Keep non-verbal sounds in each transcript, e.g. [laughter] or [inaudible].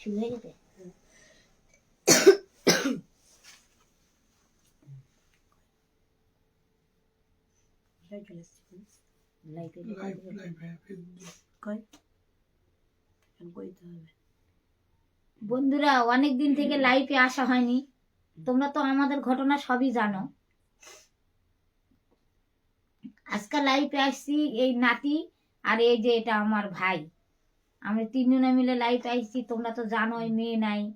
শুরু হয়ে বন্ধুরা অনেক দিন থেকে লাইফে আসা হয়নি। তোমরা তো আমাদের ঘটনা সবই জানো। আজকাল লাইফে আসছি এই নাতি আর এই যে এটা আমার ভাই। আমরা তিনজনে মিলে লাইভে আসছি তোমরা তো জানোই, মেয়ে নাই।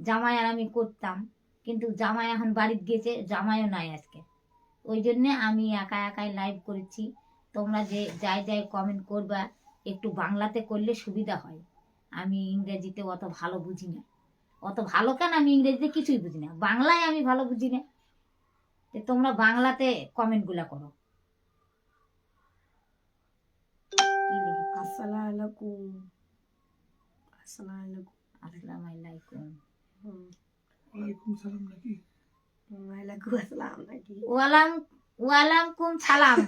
জামাই আর আমি করতাম, কিন্তু জামাই এখন বাড়িতে গেছে, জামাইও নাই আজকে। ওই জন্যে আমি একা একাই লাইভ করেছি। তোমরা যে, যাই যাই কমেন্ট করবা, একটু বাংলাতে করলে সুবিধা হয়। আমি ইংরেজিতে অত ভালো বুঝি না। অত ভালো কেন আমি ইংরেজিতে কিছুই বুঝি না? বাংলায় আমি ভালো বুঝি না। তোমরা বাংলাতে কমেন্টগুলো করো। লিখি? আসসালামু আলাইকুম আসসালামু আলাইকুম আসসালামু আলাইকুম হুম ওয়ালাইকুম সালাম নাকি ওয়ালাইকুম আসসালাম নাকি ওয়ালাম ওয়ালাইকুম সালাম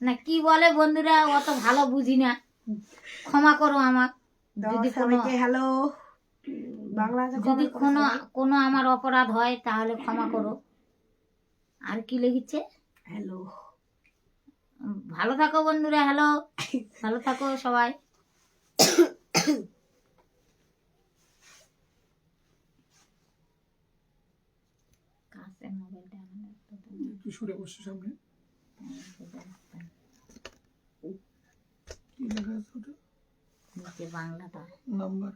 না কি বলে বন্ধুরা অত ভালো বুঝি না। ক্ষমা করো আমার যদি কোনো হ্যালো বাংলাতে যদি কোনো কোনো আমার অপরাধ হয় তাহলে ক্ষমা করো। আর কি লিখিচ্ছে হ্যালো ভালো থাকো বন্ধুরা হ্যালো ভালো থাকো সবাই। কাছে মোবাইলটা আমার একটু দাও। একটু সরে বসছে সামনে। কি লেখা আছে ওটা? নিচে বাংলাটা নাম্বার।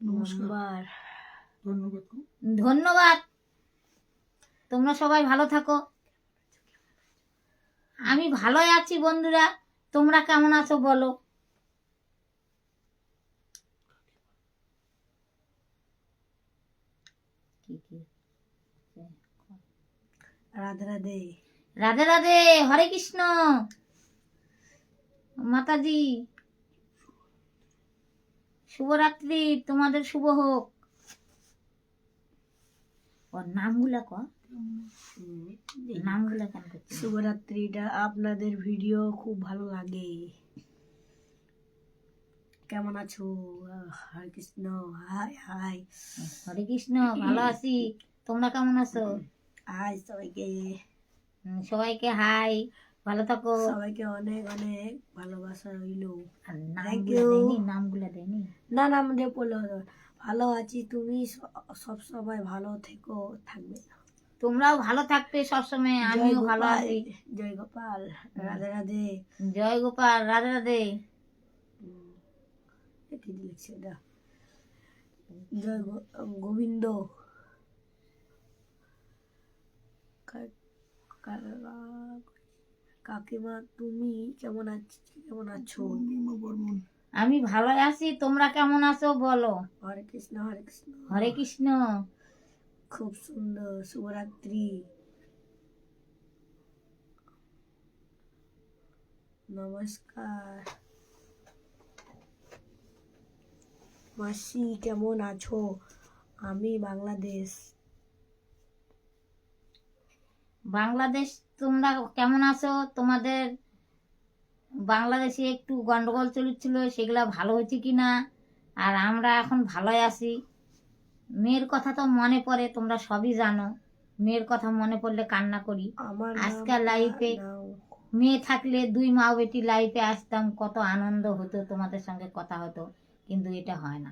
নমস্কার। ধন্যবাদ ধন্যবাদ। তোমরা সবাই ভালো থাকো। আমি ভালোই আছি বন্ধুরা। তোমরা কেমন আছো বলো? রাধে রাধে। রাধে রাধে হরে কৃষ্ণ। মাতাজি শুভরাত্রি তোমাদের শুভ হোক। ওর নামগুলা ক নামগুলা কেন শুভরাত্রিটা আপনাদের ভিডিও খুব ভালো লাগে। কেমন আছো? হরে কৃষ্ণ হাই হাই হরে কৃষ্ণ ভালো আছি। তোমরা কেমন আছো? হাই সবাইকে। সবাইকে হাই ভালো থাকো। সবাইকে অনেক অনেক ভালোবাসা রইল। নামগুলা দেয়নি? না না আমাদের বললে ভালো আছি। তুমি সব সময় ভালো থেকো থাকবে তোমরাও ভালো থাকবে সবসময় আমিও ভালো আছি। জয় গোপাল রাধে রাধে। জয় গোপাল রাধে রাধে। জয় গোবিন্দ। কাকিমা তুমি কেমন আছো কেমন আছো? আমি ভালো আছি তোমরা কেমন আছো বলো। হরে কৃষ্ণ হরে কৃষ্ণ। হরে কৃষ্ণ। খুব সুন্দর শুভরাত্রি। নমস্কার। মাসি, কেমন আছো? আমি বাংলাদেশ। বাংলাদেশ, তোমরা কেমন আছো? তোমাদের বাংলাদেশে একটু গন্ডগোল চলছিল, সেগুলা ভালো হয়েছে কি না আর আমরা এখন ভালোই আছি। মেয়ের কথা তো মনে পড়ে তোমরা সবই জানো। মেয়ের কথা মনে পড়লে কান্না করি। আজকাল লাইফে মেয়ে থাকলে দুই মা বেটি লাইফে আসতাম কত আনন্দ হতো তোমাদের সঙ্গে কথা হতো কিন্তু এটা হয় না।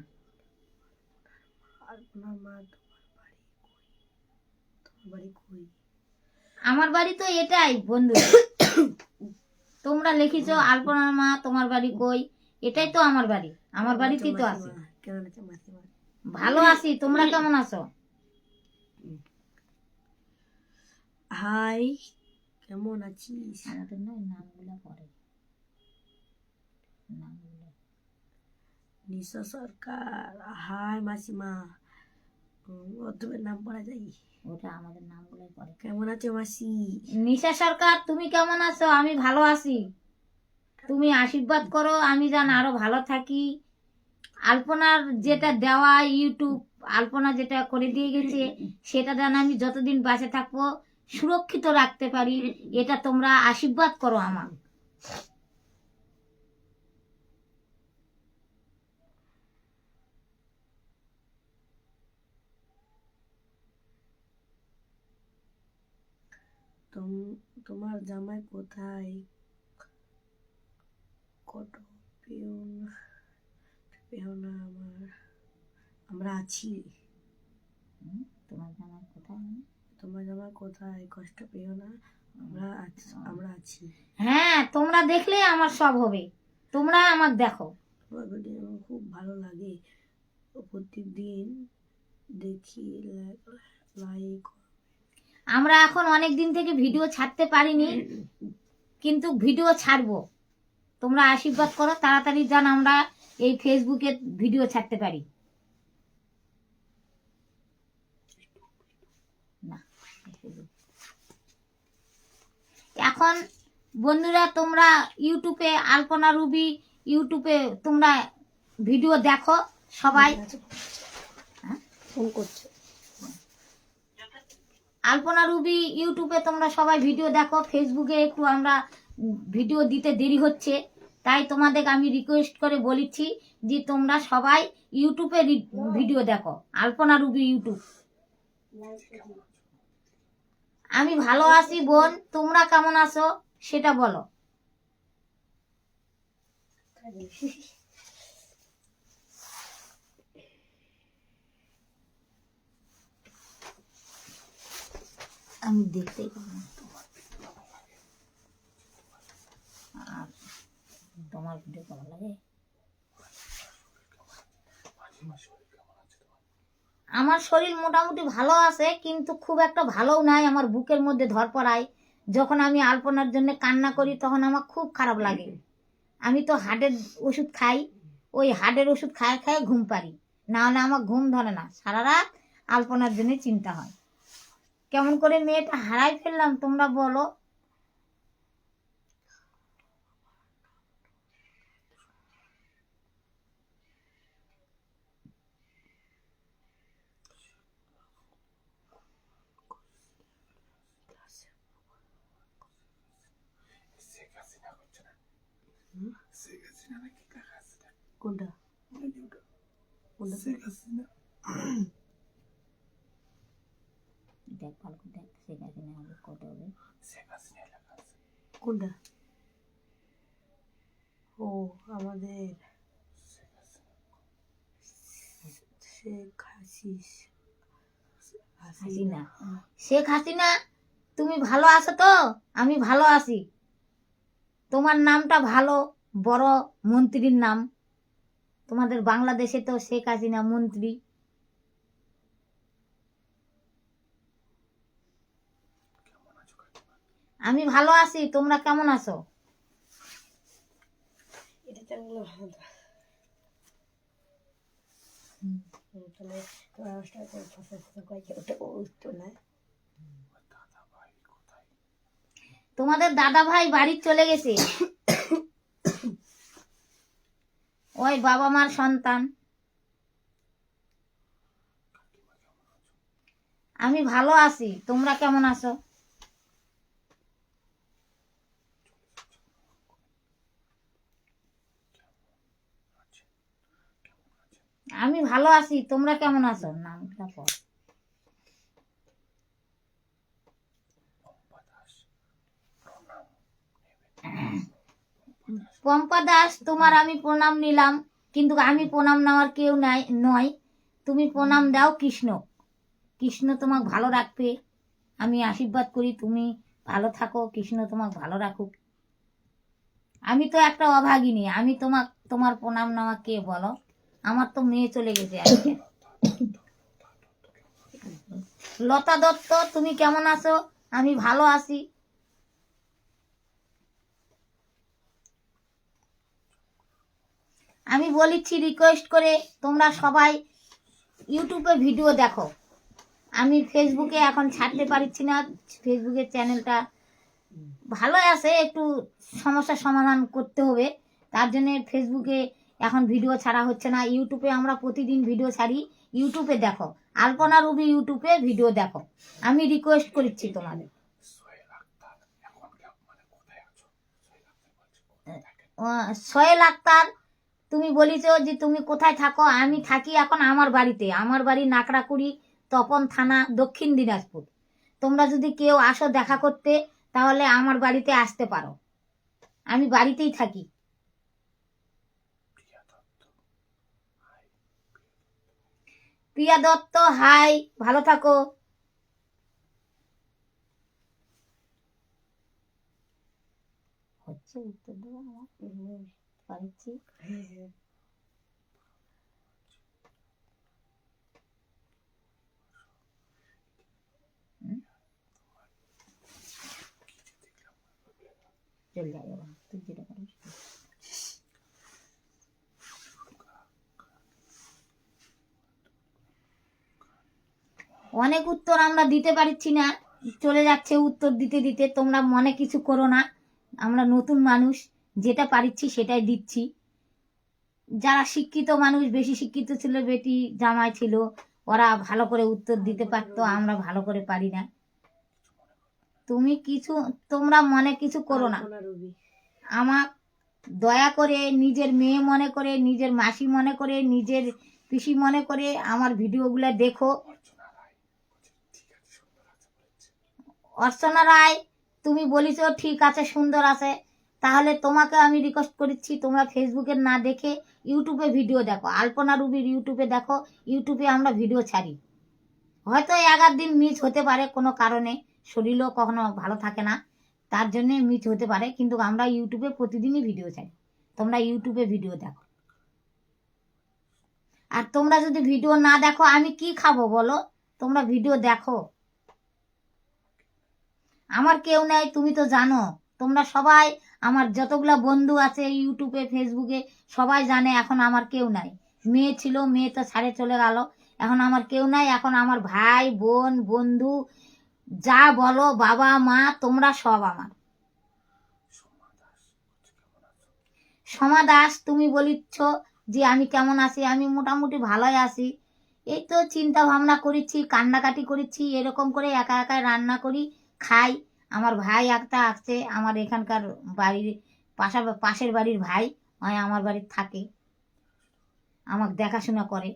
আমার বাড়ি তো এটাই বন্ধু। তোমরা লিখিছ আলপনার মা তোমার বাড়ি কই? এটাই তো আমার বাড়ি। আমার বাড়িতেই তো আছে। ভালো আছি তোমরা কেমন আছো? হাই কেমন আছিস? আমাদের নয় নামগুলো পরে নামগুলো। নিশা সরকার হাই মাসিমা। নাম পড়া যাই ওটা আমাদের নামগুলোই পরে কেমন আছে মাসি? নিশা সরকার তুমি কেমন আছো? আমি ভালো আছি। তুমি আশীর্বাদ করো আমি যেন আরও ভালো থাকি। আলপনার যেটা দেওয়া ইউটিউব, আলপনা যেটা করে দিয়ে গেছে, সেটা যেন আমি যতদিন বাঁচে থাকব, সুরক্ষিত রাখতে পারি, এটা তোমরা আশীর্বাদ করো আমার তোমার জামাই কোথায়? কত পিউন। পেও না আমার। আমরা আছি। তোমার জামাই কোথায়? তোমার জামাই কোথায়? কষ্ট পেও না। আমরা আছি আমরা আছি। হ্যাঁ তোমরা দেখলে আমার সব হবে। তোমরা আমার দেখো। তোমার ভিডিও আমার খুব ভালো লাগে। প্রতিদিন দেখি লাইক আমরা এখন অনেক দিন থেকে ভিডিও ছাড়তে পারিনি কিন্তু ভিডিও ছাড়বো। তোমরা আশীর্বাদ করো তাড়াতাড়ি যেন আমরা এই ফেসবুকে ভিডিও ছাড়তে পারি। এখন বন্ধুরা তোমরা ইউটিউবে আলপনা রুবি ইউটিউবে তোমরা ভিডিও দেখো সবাই। হ্যাঁ? ফোন করছে। আলপনা রুবি ইউটিউবে তোমরা সবাই ভিডিও দেখো। ফেসবুকে একটু আমরা ভিডিও দিতে দেরি হচ্ছে। তাই তোমাদের আমি রিকোয়েস্ট করে বলেছি যে তোমরা সবাই ইউটিউবে ভিডিও দেখো, আলপনা রুবি ইউটিউব। আমি ভালো আছি বোন, তোমরা কেমন আছো সেটা বলো। আমি দেখতেই পাবো না। আর তোমার ভিডিও কেমন লাগে? আমার শরীর মোটামুটি ভালো আছে, কিন্তু খুব একটা ভালোও নাই আমার বুকের মধ্যে ধরপড়ায় যখন আমি আলপনার জন্য কান্না করি, তখন আমার খুব খারাপ লাগে। আমি তো হার্টের ওষুধ খাই, ওই হার্টের ওষুধ খায় খায় ঘুম পারি না হলে আমার ঘুম ধরে না, সারা রাত আলপনার জন্য চিন্তা হয়। কেমন করে মেয়েটা হারাই ফেললাম, তোমরা বলো শেখ হাসিনা নাকি লেখা আছে দেখ, কোনটা ওই যে ওটা। কোনটা শেখ হাসিনা দেখ ভালো করে দেখ শেখ হাসিনা হবে কত হবে শেখ হাসিনা লেখা আছে কোনটা ও আমাদের শেখ হাসিস হাসিনা। শেখ হাসিনা তুমি ভালো আছো তো? আমি ভালো আছি। তোমার নামটা ভালো বড় মন্ত্রীর নাম। তোমাদের বাংলাদেশে তো শেখ হাসিনা মন্ত্রী কেমন আছো কাকিমা আমি ভালো আছি তোমরা কেমন আছো? তোমাদের দাদা ভাই বাড়ির চলে গেছে। ওই বাবা মার সন্তান। আমি ভালো আছি তোমরা কেমন আছে? আমি ভালো আছি, তোমরা কেমন আছো? নামটা পর পম্পা দাস, তোমার আমি প্রণাম নিলাম, কিন্তু আমি প্রণাম নেওয়ার কেউ নাই, নয়। তুমি প্রণাম দাও কৃষ্ণ। কৃষ্ণ তোমাকে ভালো রাখবে। আমি আশীর্বাদ করি, তুমি ভালো থাকো, কৃষ্ণ তোমাকে ভালো রাখুক। আমি তো একটা অভাগিনী, আমি তোমাক, তোমার প্রণাম নেওয়া কে বলো? আমার তো মেয়ে চলে গেছে আজকে। লতা দত্ত, তুমি কেমন আছো? আমি ভালো আছি। আমি বলেছি রিকোয়েস্ট করে তোমরা সবাই ইউটিউবে ভিডিও দেখো। আমি ফেসবুকে এখন ছাড়তে পারছি না। ফেসবুকের চ্যানেলটা ভালো আছে, একটু সমস্যার সমাধান করতে হবে। তার জন্য ফেসবুকে এখন ভিডিও ছাড়া হচ্ছে না। ইউটিউবে আমরা প্রতিদিন ভিডিও ছাড়ি। ইউটিউবে দেখো, আলপনা রুবি ইউটিউবে ভিডিও দেখো। আমি রিকোয়েস্ট করছি তোমাদের। সোহেল আক্তার, তুমি বলিছো যে তুমি কোথায় থাকো? আমি থাকি এখন আমার বাড়িতে। আমার বাড়ি নাকড়াকুড়ি, তপন থানা, দক্ষিণ দিনাজপুর। তোমরা যদি কেউ আসো দেখা করতে, তাহলে আমার বাড়িতে আসতে পারো। আমি বাড়িতেই থাকি প্রিয়া দত্ত হাই প্রিয়া দত্ত হাই ভালো থাকো। হচ্ছে চলে তুই যেটা পারিস অনেক উত্তর আমরা দিতে পারছি না। চলে যাচ্ছে উত্তর দিতে দিতে। তোমরা মনে কিছু করো না। আমরা নতুন মানুষ যেটা পারিচ্ছি সেটাই দিচ্ছি। যারা শিক্ষিত মানুষ বেশি শিক্ষিত ছিল বেটি জামাই ছিল ওরা ভালো করে উত্তর দিতে পারতো আমরা ভালো করে পারি না। তুমি কিছু তোমরা মনে কিছু করো না। আমার দয়া করে নিজের মেয়ে মনে করে নিজের মাসি মনে করে নিজের পিসি মনে করে আমার ভিডিওগুলো দেখো অর্চনা রায় বলছে ঠিক আছে সুন্দর আছে বলেছে অর্চনা রায়, তুমি বলিছ ঠিক আছে, সুন্দর আছে। তাহলে তোমাকে আমি রিকোয়েস্ট করছি, তোমরা ফেসবুকে না দেখে ইউটিউবে ভিডিও দেখো। আলপনা রুবির ইউটিউবে দেখো ইউটিউবে আমরা ভিডিও ছাড়ি। হয়তো এগার দিন মিস হতে পারে কোনো কারণে, শরীরও কখনো ভালো থাকে না, তার জন্য মিস হতে পারে, কিন্তু আমরা ইউটিউবে প্রতিদিনই ভিডিও ছাড়ি। তোমরা ইউটিউবে ভিডিও দেখো। আর তোমরা যদি ভিডিও না দেখো, আমি কি খাব বলো? তোমরা ভিডিও দেখো। আমার কেউ নাই, তুমি তো জানো। তোমরা সবাই আমার যতগুলা বন্ধু আছে ইউটিউবে, ফেসবুকে, সবাই জানে এখন আমার কেউ নাই। মেয়ে ছিল, মেয়ে তো ছাড়ে চলে গেল। এখন আমার কেউ নাই, এখন আমার ভাই, বোন, বন্ধু, যা বলো, বাবা, মা, তোমরা সব আমার। সোমা দাস, তুমি বলিচ্ছ যে আমি কেমন আছি? আমি মোটামুটি ভালোই আছি। এই তো চিন্তা ভাবনা করেছি, কান্নাকাটি করেছি, এরকম করে একা একা রান্না করি। খাই, আমার ভাই একটা আছে, আমার এখানকার বাড়ির পাশা, পাশের বাড়ির ভাই, হয় আমার বাড়ির থাকে। আমাকে দেখাশোনা করে।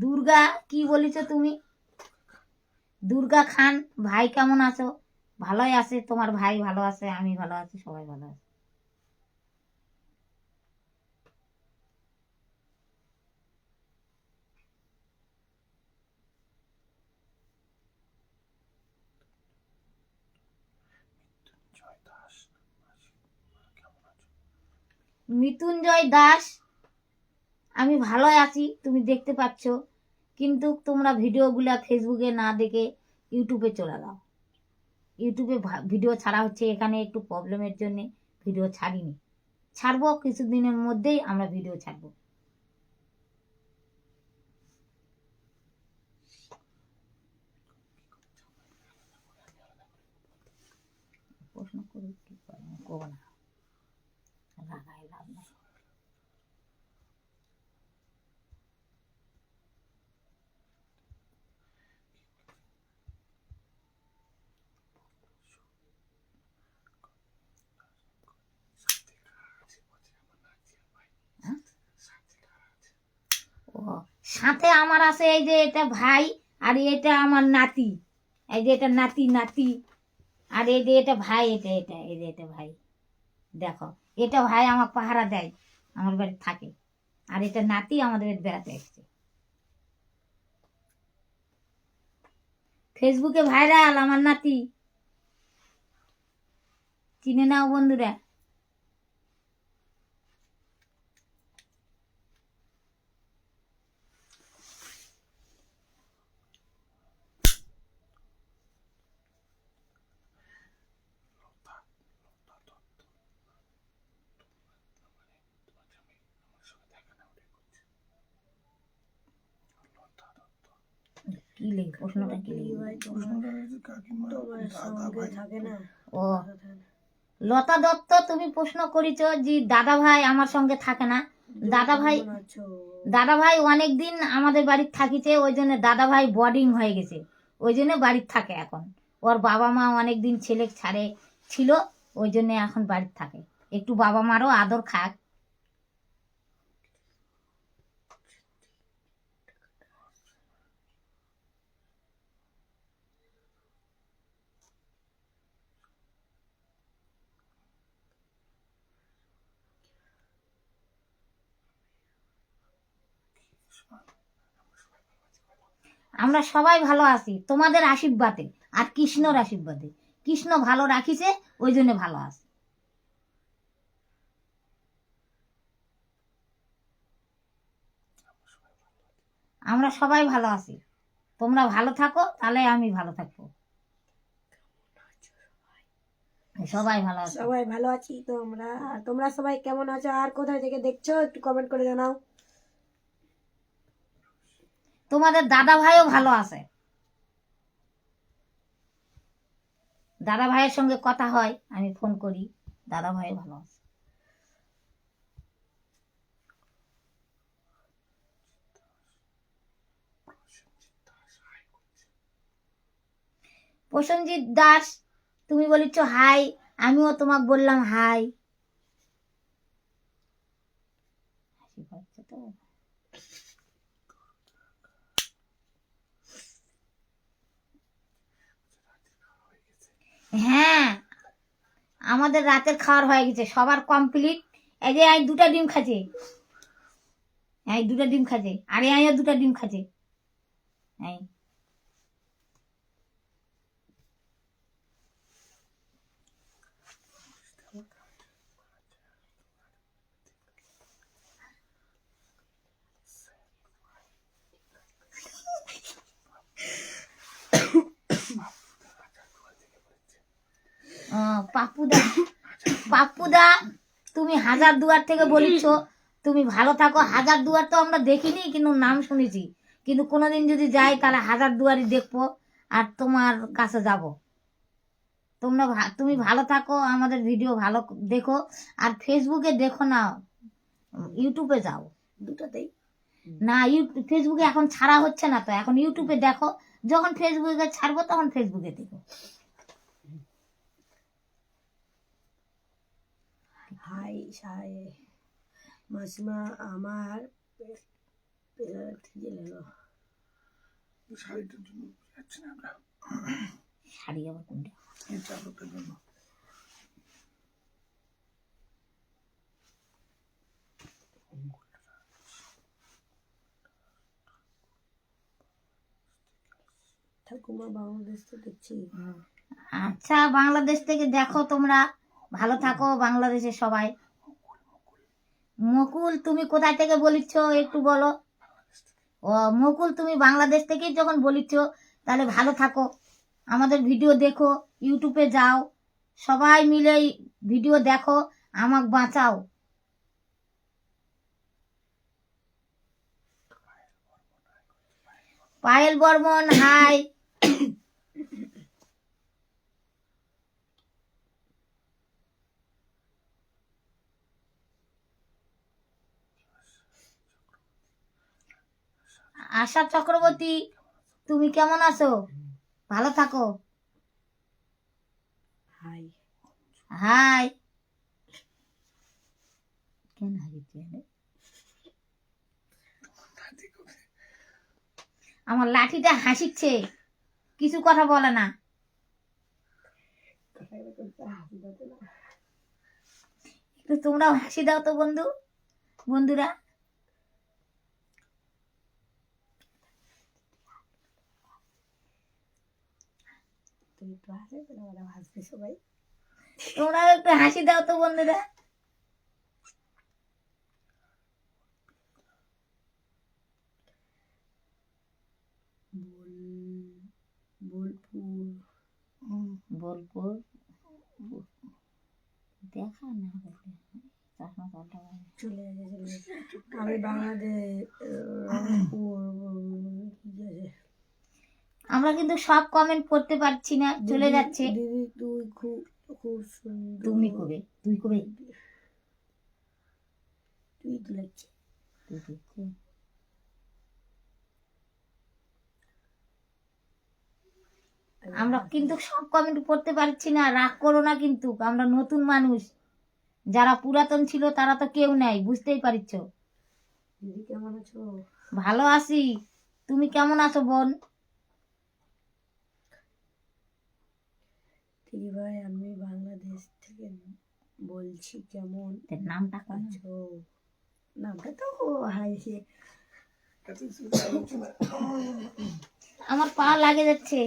দুর্গা, কি বলেছ তুমি? দুর্গা খান, ভাই কেমন আছো? ভালোই আছে, তোমার ভাই ভালো আছে, আমি ভালো আছি, সবাই ভালো আছে। মৃত্যুঞ্জয় দাস, আমি ভালোই আছি, তুমি দেখতে পাচ্ছ, কিন্তু তোমরা ভিডিওগুলো ফেসবুকে না দেখে ইউটিউবে চলে দাও ইউটিউবে ভিডিও ছাড়া হচ্ছে এখানে একটু প্রবলেমের জন্য ভিডিও ছাড়িনি। ছাড়বো, কিছুদিনের মধ্যেই আমরা ভিডিও ছাড়ব। প্রশ্ন করে কি করব না রাগায় লাভ নাই সাথে কারা আছে বলছে আমার নাচিয়া ভাই হ্যাঁ? সাথে কারা আছে ও সাথে আমার আছে এই যে এটা ভাই আর এটা আমার নাতি। এই যে এটা নাতি নাতি। আর এই যে এটা ভাই, এটা এটা, এই যে এটা ভাই। দেখো, এটা ভাই আমার পাহারা দেয়, আমার বাড়ি থাকে। আর এটা নাতি আমাদের বাড়ি বেড়াতে এসছে। ফেসবুকে ভাইরাল আমার নাতি। চিনে নাও বন্ধুরা লতা লতা দত্ত মানে তোমার জামাই আমার সঙ্গে দেখা না ওটাই করছে লতা দত্ত কি লিখ প্রশ্নটা কি কি লিখ ভাই তোমার প্রশ্নটা হয়েছে কাকিমা তোমার দাদা সঙ্গে ভাই থাকে। না? ও। লতা দত্ত তুমি প্রশ্ন করিছ যে দাদা ভাই আমার সঙ্গে থাকে না। দাদা ভাই- দাদা ভাই অনেকদিন আমাদের বাড়ির থাকিছে ওই জন্য দাদা ভাই বোর্ডিং হয়ে গেছে। ওই জন্য বাড়ির থাকে এখন। ওর বাবা মা অনেকদিন ছেলে ছাড়ে ছিল ওই জন্য এখন বাড়ির থাকে। একটু বাবা মারও আদর খাক। আমরা সবাই ভালো আছি, তোমাদের আশীর্বাদে আর কৃষ্ণর আশীর্বাদে। কৃষ্ণ ভালো রাখিছে, ওই জন্য ভালো আছে। আমরা সবাই ভালো আছি। তোমরা ভালো থাকো, তাহলে আমি ভালো থাকব। সবাই ভালো আছে। সবাই ভালো আছি তোমরা। তোমরা সবাই কেমন আছো? আর কোথায় থেকে দেখছ? একটু কমেন্ট করে জানাও। তোমাদের দাদা ভাইও ভালো আছে। দাদা ভাইয়ের সঙ্গে কথা হয়, আমি ফোন করি দাদা ভাইও ভালো আছে। প্রসেনজিৎ দাস, তুমি বলিছ হাই আমিও তোমাকে বললাম হাই হাসি পাচ্ছে তো হ্যাঁ আমাদের রাতের খাওয়ার হয়ে গেছে, সবার কমপ্লিট এই যে আই দুটা ডিম খাচ্ছে, এই দুটা ডিম খাচ্ছে, আরে আইও দুটা ডিম খাচ্ছে। এই আহ, পাপ্পুদা পাপ্পুদা তুমি হাজার দুয়ার থেকে বলিছ তুমি ভালো থাকো। হাজার দুয়ার তো আমরা দেখিনি কিন্তু নাম শুনেছি। কিন্তু কোনোদিন যদি যাই তাহলে হাজার দুয়ারই দেখব আর তোমার কাছে যাব। তোমরা তুমি ভালো থাকো আমাদের ভিডিও ভালো দেখো। আর ফেসবুকে দেখো না ইউটিউবে যাও। দুটোতেই। না ইউটিউব ফেসবুকে এখন ছাড়া হচ্ছে না তো। এখন ইউটিউবে দেখো। যখন ফেসবুকে ছাড়বো তখন ফেসবুকে দেখো। হাই হাই মাসিমা আমার পে- পেট খিদে লাগল শাড়িটার জন্য যাচ্ছি না আমরা। শাড়ি আবার কোনটা? চাদরটার জন্য। ঠাকুমা বাংলাদেশ তো দেখছি। আচ্ছা বাংলাদেশ থেকে দেখো তোমরা। ভালো থাকো বাংলাদেশের সবাই। মুকুল, তুমি কোথায় থেকে বলিচ্ছ একটু বলো? ও, মুকুল, তুমি বাংলাদেশ থেকে যখন বলিচ্ছ, তাহলে ভালো থাকো। আমাদের ভিডিও দেখো, ইউটিউবে যাও। সবাই মিলে ভিডিও দেখো, আমাক বাঁচাও। পায়েল বর্মন, হাই। আশা চক্রবর্তী তুমি কেমন আছো? ভালো থাকো। হাই। হাই। কেন আমার লাঠিটা হাসিচ্ছে। কিছু কথা বলে না। একটু তোমরাও হাসি দাও তো বন্ধু। বন্ধুরা। তুমি একটু হাসে তাহলে ওরা হাসবে সবাই। তোমরাও একটু হাসি দাও তো বন্ধুরা। বোল বোলপুর? বোলপুর দেখা না চলে আমি বাংলাদেশ রংপুর আছে আমরা কিন্তু সব কমেন্ট পড়তে পারছি না চলে যাচ্ছে। দিদি তুই খুব খুব সুন্দর। তুমি কবে? তুই কবে? তুই তো লাগছে। তুই দেখছে আমরা কিন্তু সব কমেন্ট পড়তে পারছি না রাগ করো না কিন্তু আমরা নতুন মানুষ। যারা পুরাতন ছিল তারা তো কেউ নাই বুঝতেই পারিচ্ছ দিদি কেমন আছো? ভালো আছি। তুমি কেমন আছো বোন? দিদি ভাই আমি বাংলাদেশ থেকে বলছি কেমন? নামটা আছো নামটা তো হচ্ছে না আমার পা লাগে যাচ্ছে।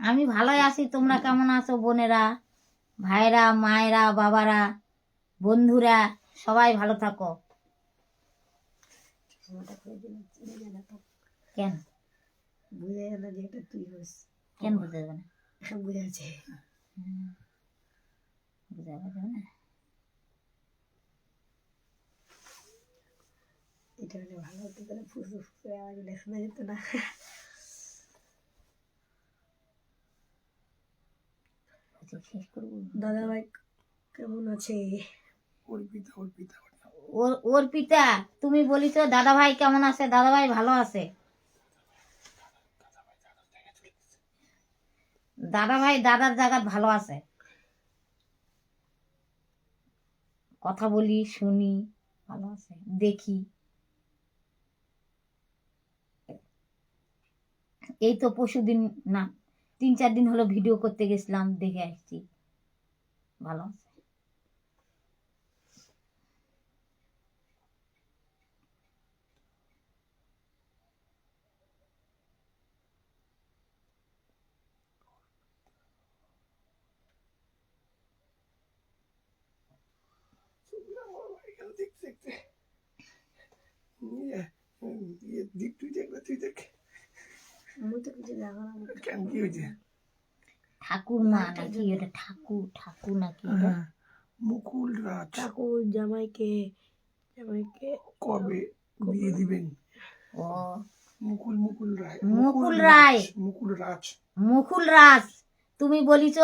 আমি ভালোই আছি তোমরা কেমন আছো বোনেরা? ভাইরা মায়েরা বাবারা বন্ধুরা সবাই ভালো থাকো। কেন? বুঝে গেল যে এটা তুই হোস কেন দেবে না? [laughs] পারবে না। এটা হলে ভালো হতো তাহলে ফুসু ফুসু আওয়াজ হলে শোনা যেত না। করব। দাদা ভাই কেমন আছে? ওর পিতা ওর পিতা। ওর নাম। ওর ওর পিতা তুমি বলিছ দাদা ভাই কেমন আছে? দাদা ভাই ভালো আছে। দাদা ভাই, দাদার জায়গা ভালো আছে। কথা বলি, শুনি, ভালো আছে, দেখি। এই তো পশুদিন না, তিন চার দিন হলো ভিডিও করতে গেছিলাম, দেখে আসছি। ভালো আছে সুবিধা আমার হয়ে গেল দেখতে দেখতে নিয়ে দিয়ে দিক তুই তুই দেখ আমি তো কিছু কেন কি হয়েছে ঠাকুর মা নাকি এটা ঠাকুর ঠাকুর নাকি মুকুল রাজ। ঠাকুর জামাইকে জামাইকে কবে বিয়ে দিবেন? ও। মুকুল মুকুল রায়। মুকুল রায়। মুকুল রাজ। মুকুল রাজ তুমি বলিছ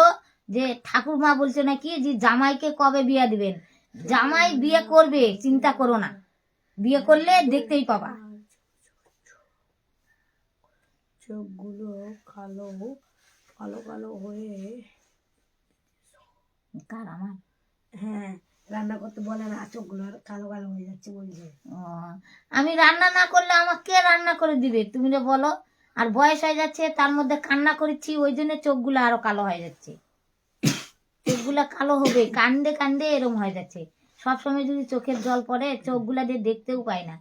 যে ঠাকুর মা বলছো নাকি যে জামাইকে কবে বিয়ে দিবেন? জামাই বিয়ে করবে চিন্তা করো না। বিয়ে করলে দেখতেই পাবা। চোখগুলো কালো কালো কালো হয়ে কার আমার? হ্যাঁ রান্না করতে বলে না চোখগুলো কালো কালো হয়ে যাচ্ছে বলছে। আমি রান্না না করলে আমাকে কে রান্না করে দিবে? তুমি তো বলো আর বয়স হয়ে যাচ্ছে তার মধ্যে কান্না করেছি ওই জন্য চোখগুলো আরও কালো হয়ে যাচ্ছে। চোখগুলো কালো হবে কান্দে কান্দে এরম হয়ে যাচ্ছে। সবসময় যদি চোখের জল পড়ে, চোখগুলা দিয়ে দেখতেও পাই না।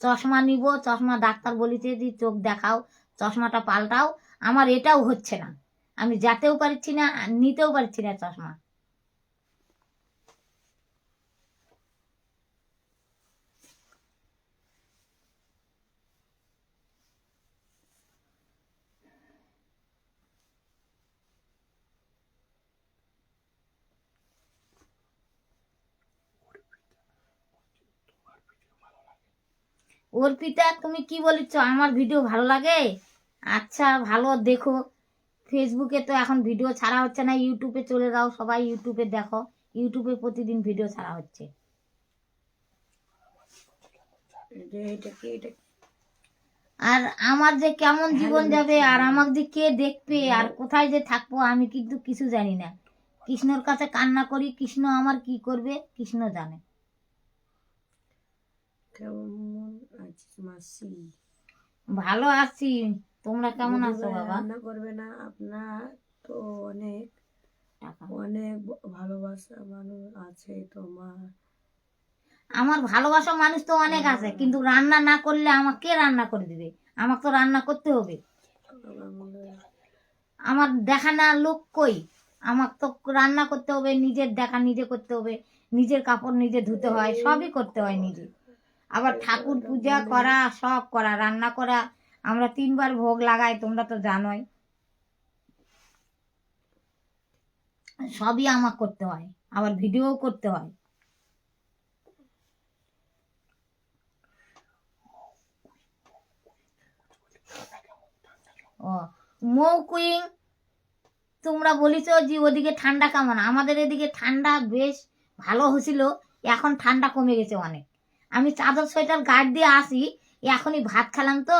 চশমা নিব, চশমা ডাক্তার বলিতে যে, চোখ দেখাও, চশমাটা পাল্টাও। আমার এটাও হচ্ছে না। আমি যাতেও পারছি না, নিতেও পারছি না চশমা। ওর পিতা তুমি কি বলিছ? আমার ভিডিও ভালো লাগে? আচ্ছা ভালো দেখো। ফেসবুকে তো এখন ভিডিও ছাড়া হচ্ছে না ইউটিউবে চলে যাও সবাই ইউটিউবে দেখো। ইউটিউবে প্রতিদিন ভিডিও ছাড়া হচ্ছে? আর আমার যে কেমন জীবন যাবে আর আমার যে কে দেখবে আর কোথায় যে থাকব আমি কিন্তু কিছু জানি না। কৃষ্ণর কাছে কান্না করি কৃষ্ণ আমার কি করবে কৃষ্ণ জানে। কেমন আছিস মাসি ভালো আছি। তোমরা কেমন আছো বাবা? রান্না করবে না আপনার তো অনেক অনেক ভালোবাসা মানুষ আছে তোমার। আমার ভালোবাসা মানুষ তো অনেক আছে কিন্তু রান্না না করলে আমাকে কে রান্না করে দিবে? আমাকে তো রান্না করতে হবে। আমার হয় আমার দেখা না লোক কই? আমার তো রান্না করতে হবে নিজের দেখা নিজে করতে হবে নিজের কাপড় নিজে ধুতে হয় সবই করতে হয় নিজে। আবার ঠাকুর পূজা করা, সব করা, রান্না করা, আমরা তিনবার ভোগ লাগাই, তোমরা তো জানোই। সবই আমাকে করতে হয়, আবার ভিডিও করতে হয়। ও মৌকুইং তোমরা বলিছ যে ওদিকে ঠান্ডা কেমন? আমাদের এদিকে ঠান্ডা বেশ ভালো হয়েছিল, এখন ঠান্ডা কমে গেছে অনেক। আমি চাদর সোয়েটার গার্ড দিয়ে আসি এখনই ভাত খেলাম তো।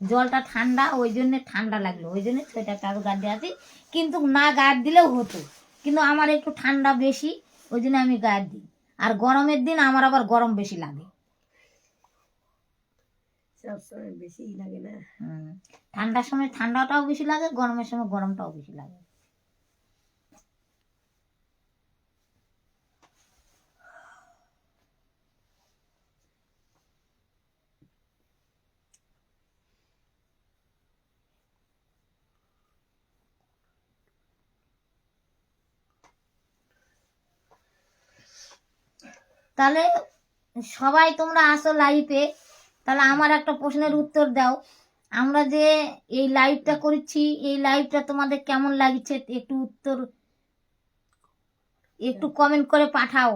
জলটা ঠান্ডা ওই জন্য ঠান্ডা লাগল ওই জন্য সোয়েটার চাদর গায়ে দিয়ে আসি। কিন্তু না গায়ে দিলেও হতো কিন্তু আমার একটু ঠান্ডা বেশি ওই জন্য আমি গায়ে দিই। আর গরমের দিন আমার আবার গরম বেশি লাগে। বেশি লাগে না। ঠান্ডার সময় ঠান্ডাটাও বেশি লাগে গরমের সময় গরমটাও বেশি লাগে। তাহলে সবাই তোমরা আসো লাইফে তাহলে আমার একটা প্রশ্নের উত্তর দাও। আমরা যে এই লাইভটা করেছি, এই লাইভটা তোমাদের কেমন লাগছে একটু উত্তর, একটু কমেন্ট করে পাঠাও।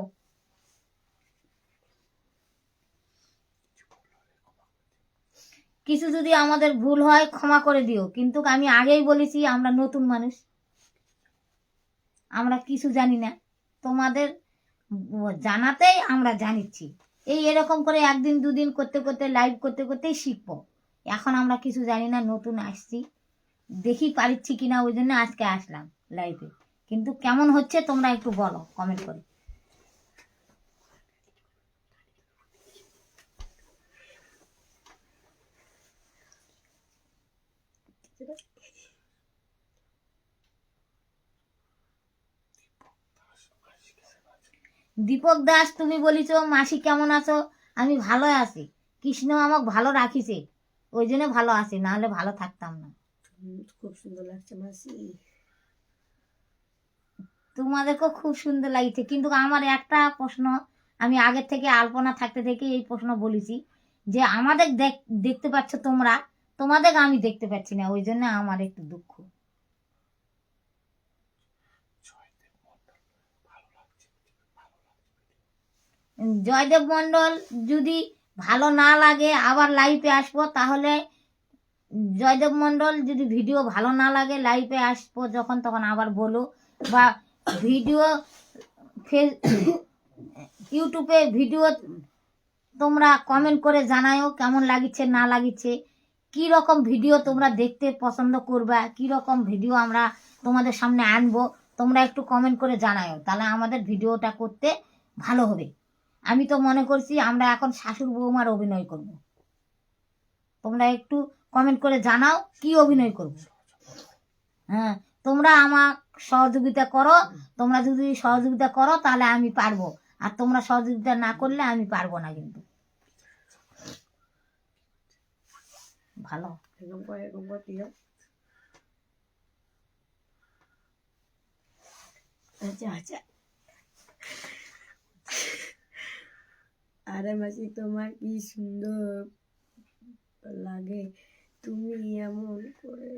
কিছু যদি আমাদের ভুল হয়, ক্ষমা করে দিও। কিন্তু আমি আগেই বলেছি, আমরা নতুন মানুষ। আমরা কিছু জানি না। তোমাদের জানাতেই আমরা জানিচ্ছি। এই এরকম করে একদিন, দুদিন করতে করতে লাইভ করতে করতেই শিখব। এখন আমরা কিছু জানি না, নতুন আসছি। দেখি পারিচ্ছি কিনা, ওই জন্য আজকে আসলাম লাইভে কিন্তু কেমন হচ্ছে তোমরা একটু বলো কমেন্ট করে। দীপক দাস তুমি বলিছো মাসি কেমন আছো? আমি ভালো আছি। কৃষ্ণ আমাকে ভালো রাখিছে ওই জন্য ভালো আছি নাহলে ভালো থাকতাম না। খুব সুন্দর লাগছে মাসি। তোমাদেরকেও খুব সুন্দর লাগছে কিন্তু আমার একটা প্রশ্ন আমি আগের থেকে আলপনা থাকতে থেকে এই প্রশ্ন বলেছি যে আমাদের দেখ- দেখতে পাচ্ছ তোমরা তোমাদের আমি দেখতে পাচ্ছি না ওই জন্য আমার একটু দুঃখ জয়দেব মন্ডল ভালো লাগছে ভালো লাগছে উম, জয়দেব মন্ডল যদি ভালো না লাগে, আবার লাইভে আসব, তাহলে জয়দেব মন্ডল যদি ভিডিও ভালো না লাগে লাইভে আসব যখন, তখন আবার বলো। বা ভিডিও ফেস ইউটিউবে ভিডিও তোমরা কমেন্ট করে জানায়ও কেমন লাগিছে, না লাগিছে কি রকম ভিডিও তোমরা দেখতে পছন্দ করবা কি রকম ভিডিও আমরা তোমাদের সামনে আনব, তোমরা একটু কমেন্ট করে জানায়ও তাহলে আমাদের ভিডিওটা করতে ভালো হবে। আমি তো মনে করছি আমরা এখন শাশুর বৌমার অভিনয় করব। তোমরা একটু কমেন্ট করে জানাও কি অভিনয় করব। হ্যাঁ তোমরা আমার সহযোগিতা করো, তোমরা যদি সহযোগিতা করো তাহলে আমি পারব। আর তোমরা সহযোগিতা না করলে আমি পারব না কিন্তু। ভালো। আচ্ছা আচ্ছা। আরে মাসি তোমার কি সুন্দর লাগে। তুমি এমন করে